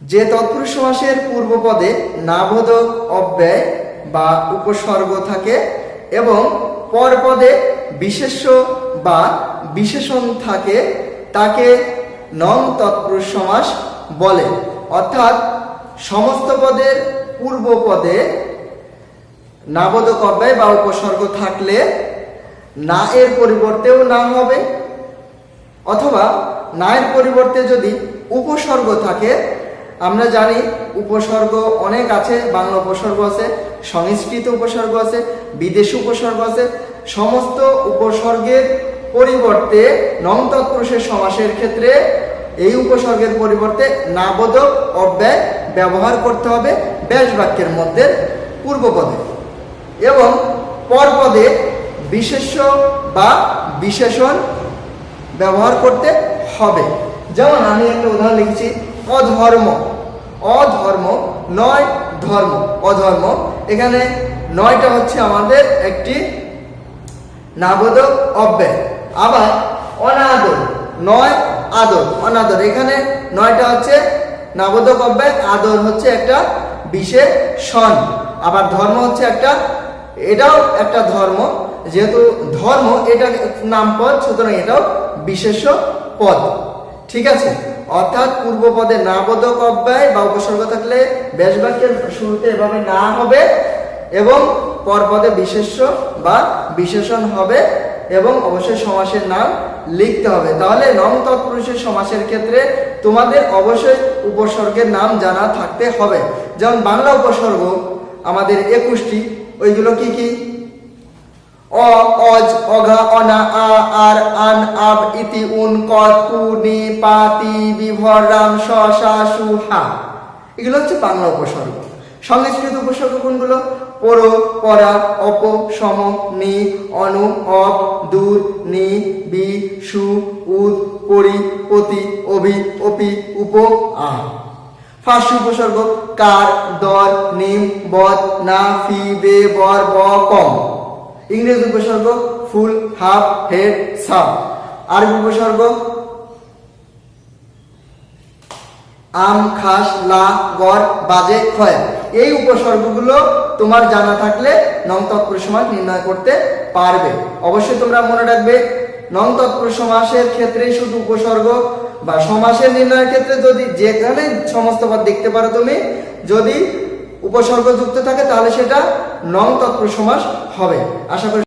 যে তৎপুরুষ সমাসের পূর্বপদে নাবোধক অব্যয় বা উপসর্গ থাকে এবং পরপদে বিশেষ্য বা বিশেষণ থাকে, তাকে নং তৎপুরুষ সমাস বলে। অর্থাৎ সমস্ত পদের পূর্ব পদে নাবোধক অব্যয় বা উপসর্গ থাকলে না এর পরিবর্তেও না হবে, অথবা না এর পরিবর্তে যদি উপসর্গ থাকে আমরা জানি উপসর্গ অনেক আছে, বাংলা উপসর্গ আছে, সংস্কৃত উপসর্গ আছে, বিদেশি উপসর্গ আছে। সমস্ত উপসর্গের পরিবর্তে নং তৎপুরুষের সমাসের ক্ষেত্রে এই উপসর্গের পরিবর্তে নাবোধক অব্যয় ব্যবহার করতে হবে ব্যাস বাক্যের মধ্যে পূর্বপদে। এবং পরপদে বিশেষ্য বা বিশেষণ ব্যবহার করতে হবে। যেমন আমি একটা উদাহরণ লিখেছি অধর্ম। অধর্ম নয় ধর্ম। অধর্ম, এখানে নয়টা হচ্ছে আমাদের একটি নাবোধক অব্যয়। আবার অনাদর, নয় আদর। অনাদর, এখানে নয়টা হচ্ছে নাবোধক অব্যয়, আদর হচ্ছে একটা বিশেষণ। আবার ধর্ম হচ্ছে একটা, এটাও একটা ধর্ম। যেহেতু ধর্ম এটা নাম পদ সুতরাং এটাও বিশেষ পদ। ঠিক আছে? অর্থাৎ পূর্ব পদে নাবোধক অব্যয় বা উপসর্গ থাকলে ব্যাস বাক্যের শুরুতে এভাবে না হবে এবং পরপদে বিশেষ্য বা বিশেষণ হবে এবং অবশ্যই সমাসের নাম লিখতে হবে। তাহলে নং তৎপুরুষের সমাসের ক্ষেত্রে তোমাদের অবশ্যই উপসর্গের নাম জানা থাকতে হবে। যেমন বাংলা উপসর্গ, আমাদের একুশটি, ওইগুলো কি কি? অ, অজ, অঘা, অনা, আ আব ইতি উন কত কু নি বিভর রাম এগুলো হচ্ছে বাংলা উপসর্গ। সংস্কৃত উপসর্গ কোনগুলো? পর, পরা, অপ, সম, নি, অনু অপ দূর, নি, বি, সু, উদ, পরি, পতি, অভি, অপি, উপ, আ। ফার্সি উপসর্গ, কার, দর, নিম বদ না, ফি, বে, বর, ব, কম। ইংরেজি উপসর্গ ফুল হাফ হেড সাব। আরবি উপসর্গ? আম, খাস, লা, গড়, বাজে, ক্ষয়। এই উপসর্গগুলো তোমার জানা থাকলে নং তৎপুরুষ সমাস নির্ণয় করতে পারবে। অবশ্যই তোমরা মনে রাখবে, নং তৎপুরুষ সমাসের ক্ষেত্রে শুধু উপসর্গ বা সমাসের নির্ণয়ের ক্ষেত্রে যদি যেখানে সমস্ত পদ দেখতে পারো তুমি, যদি উপসর্গ যুক্ত থাকে তাহলে সেটা নং তৎপুরুষ সমাস হবে। আশা করি